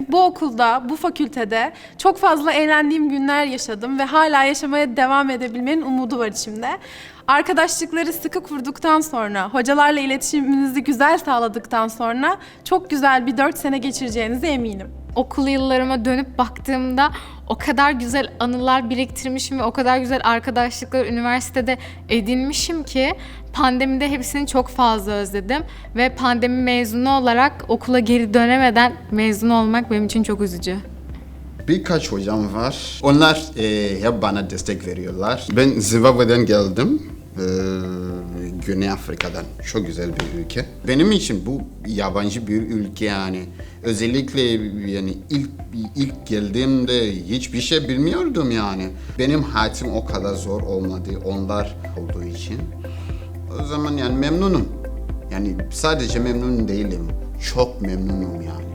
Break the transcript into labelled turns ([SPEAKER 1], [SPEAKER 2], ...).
[SPEAKER 1] Bu okulda, bu fakültede çok fazla eğlendiğim günler yaşadım ve hala yaşamaya devam edebilmenin umudu var içimde. Arkadaşlıkları sıkı kurduktan sonra, hocalarla iletişiminizi güzel sağladıktan sonra çok güzel bir 4 sene geçireceğinize eminim.
[SPEAKER 2] Okul yıllarıma dönüp baktığımda o kadar güzel anılar biriktirmişim ve o kadar güzel arkadaşlıklar üniversitede edinmişim ki pandemide hepsini çok fazla özledim ve pandemi mezunu olarak okula geri dönemeden mezun olmak benim için çok üzücü.
[SPEAKER 3] Birkaç hocam var. Onlar e, hep bana destek veriyorlar. Ben Zimbabwe'den geldim. Ee, Güney Afrika'dan. Çok güzel bir ülke. Benim için bu yabancı bir ülke yani. Özellikle yani ilk ilk geldiğimde hiçbir şey bilmiyordum yani. Benim hayatım o kadar zor olmadı onlar olduğu için. O zaman yani memnunum. Yani sadece memnun değilim. Çok memnunum yani.